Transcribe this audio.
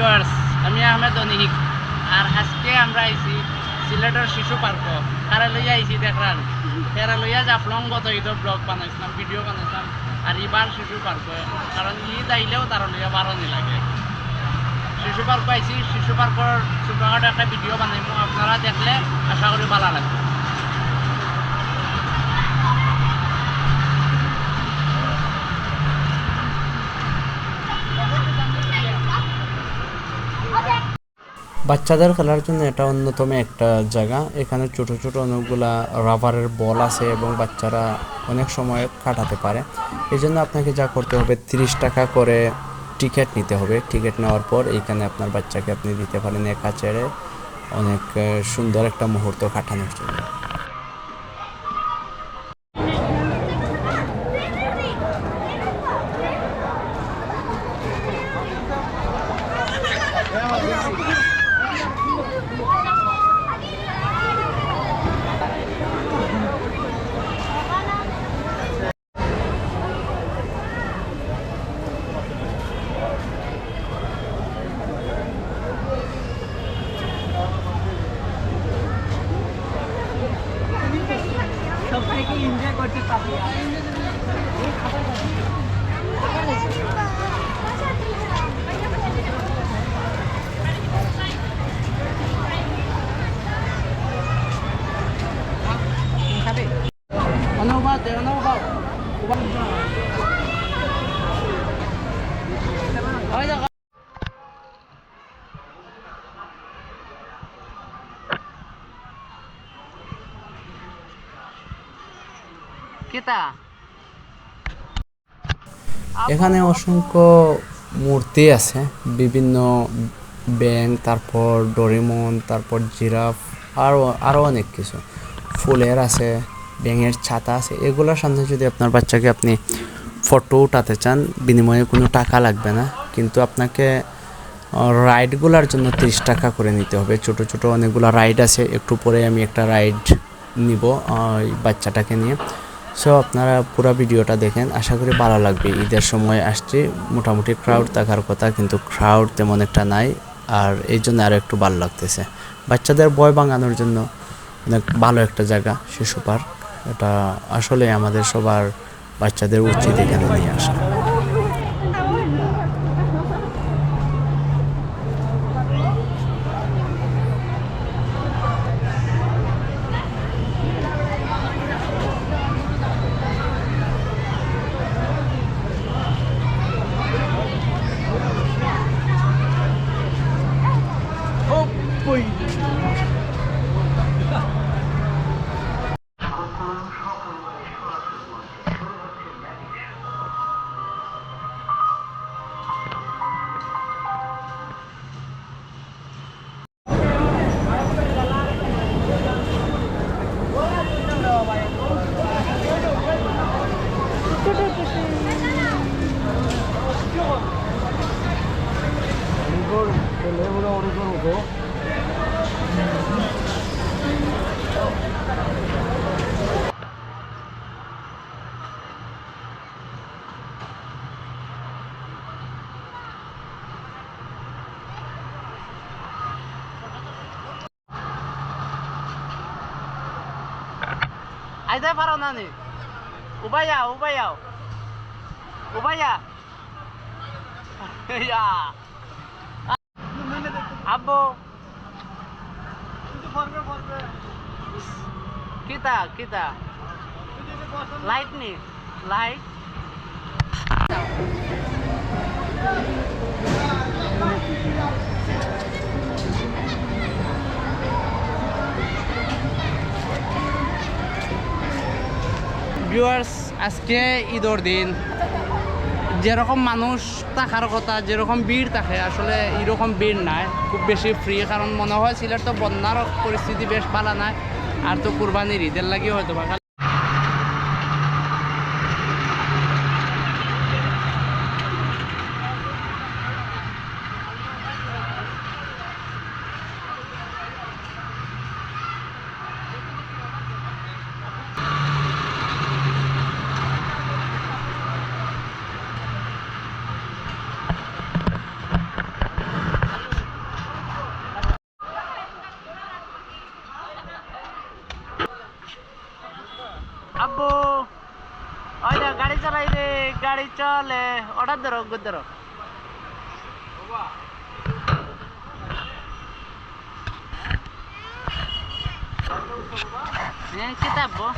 Viewers আমি আহমেদ অনিহিক। আর আজকে আমরা আইছি সিলেটের শিশু পার্ক। তারা লইয়া আইছি দেখলাম তারা লইয়া জাফলং গত ঈদের ব্লগ বানাইছিলাম ভিডিও বানাইছিলাম। আর এবার শিশু পার্ক। কারণ ঈদ আইলেও তারা লইয়া বারণই লাগে। শিশু পার্ক আইছি, শিশু পার্কের ছোটখাটো একটা ভিডিও বানাইমু। আপনারা দেখলে আশা করি ভালো লাগবে। বাচ্চাদের খেলার জন্য এটা অন্যতম একটা জায়গা। এখানে ছোট ছোট অনেকগুলা রাবারের বল আছে এবং বাচ্চারা অনেক সময় কাটাতে পারে। এই জন্য আপনাকে যা করতে হবে, তিরিশ টাকা করে টিকিট নিতে হবে। টিকিট নেওয়ার পর এইখানে আপনার বাচ্চাকে আপনি দিতে পারেন একা ছেড়ে অনেক সুন্দর একটা মুহূর্ত কাটানোর জন্য। সবাইকে এনজয় করতে পারবে। এখানে অসংখ্য মূর্তি আছে, বিভিন্ন ব্যাং তারপর ডরিমন, তারপর জিরাফ, আরও আরও অনেক কিছু। ফুলের আছে, ব্যাঙের ছাতা আছে, এগুলোর সামনে যদি আপনার বাচ্চাকে আপনি ফটো উঠাতে চান, বিনিময়ে কোনো টাকা লাগবে না, কিন্তু আপনাকে রাইডগুলোর জন্য তিরিশ টাকা করে নিতে হবে। ছোট ছোট অনেকগুলো রাইড আছে, একটু পরে আমি একটা রাইড নিব বাচ্চাটাকে নিয়ে। সো আপনারা পুরো ভিডিওটা দেখেন। আশা করি ভালো লাগবে। ঈদের সময় আসছে। মোটামুটি ক্রাউড থাকার কথা, কিন্তু ক্রাউড তেমন একটা নাই। আর এই জন্য আরও একটু ভালো লাগতেছে। বাচ্চাদের বয় বাঙানোর জন্য অনেক ভালো একটা জায়গা, শিশু পার্ক। এটা আসলে আমাদের সবার বাচ্চাদের উচিত এখানে নিয়ে আসা। 이걸 레우라고 그러고. 아이다 바로 나니. 오바야 오바야. 오바야. 야. আব্বু। কিতা কিতা? লাইট নি লাইট ভিউয়ার্স আজকে ঈদর দিন। যেরকম মানুষ থাকার কথা, যেরকম ভিড় থাকে, আসলে এরকম ভিড় নাই। খুব বেশি ফ্রি কারণ মনে হয় সিলেট তো বন্যার পরিস্থিতি বেশ ভালো নাই। আর তো কুরবানির ঈদের লাগে হয়তো বা होइन गाडी चलाइदे गाडी चले ओಡದ್ರು ಗುದ್ದರು ಏನು ಕಿತಾಬು